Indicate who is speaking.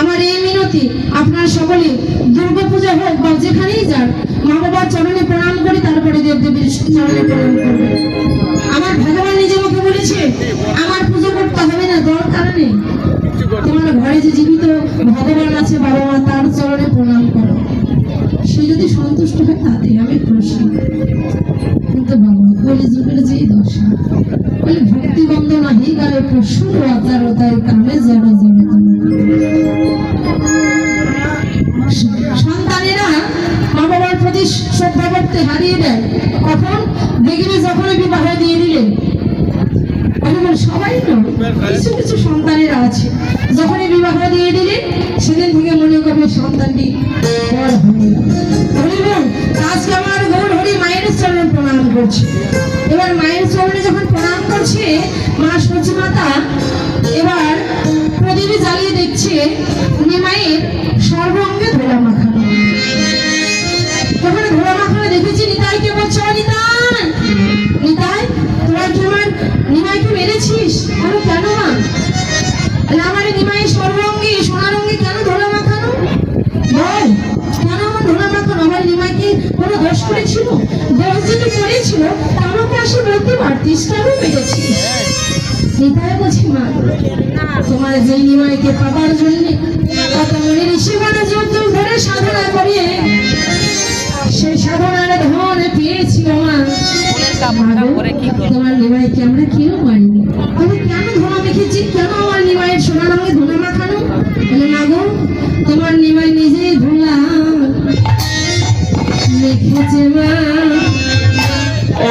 Speaker 1: আমার এই মিনতি, আপনারা সকলে দুর্গা পূজা যেখানেই যান মা বাবার চরণে প্রণাম করে, তারপরে দেব দেবীর চরণে প্রণাম করবে। আমার ভগবান নিজে মুখে বলেছে, আমার পুজো করতে হবে না, দরকার নেই। যে জীবিত ভগবান আছে বাবা মা, তার চরণে প্রণাম করো। সে যদি সন্তুষ্ট হয় তাতে আমি খুশি। কিন্তু বাবা কলি যুগের যে দশা, বলে ভক্তি বন্দনা হি গায়ে প্রসুর আচার তাই কামে জড় জড়ে সন্তানেরা মা বাবার প্রতি শ্রদ্ধা করতে হারিয়ে দেয় কখন? দেখবে যখন বিবাহ দিয়ে দিলেন আমি সবাই নয় কিছু কিছু সন্তানেরা আছে। যখনই বিবাহ দিয়ে দিলে সেদিন থেকে মনে করবে সন্তানটি হরি বল, আজকে আমার গৌর হরি মায়ের চরণে প্রণাম করছে। এবার মায়ের চরণে যখন প্রণাম করছে মা সচি মাতা এবার প্রদীপে জ্বালিয়ে দেখছে নিমাইয়ের সর্বঙ্গে ধোলা মাখানো তখন ধোলা মাখানো দেখেছি নিতাইকে বলছে "ও নিতাই নিমাইকে মেরেছিস বলো কেন মা আমার নিমাই সর্বঙ্গে সোনার রঙে কেন ধোলা মাখানো? বল, কেন আমার ধোলা মাখানো? আমার নিমাইকে কোনো দোষ করেছিল? দোষ যদি করেছিল আমাকে আসে বলতে পারতিস, কেন মা, তোমার যে নিমাইকে পাবার জন্য ধরে তোমার নিমাইকে আমরা কেউ মানিনি তবে কেন ধোনা দেখেছি কেন আমার নিমাইয়ের সোনা রঙে ধোনা মাখানো? বলে না গো তোমার নিমাই নিজেই ধোলা লিখেছে মা।
Speaker 2: ও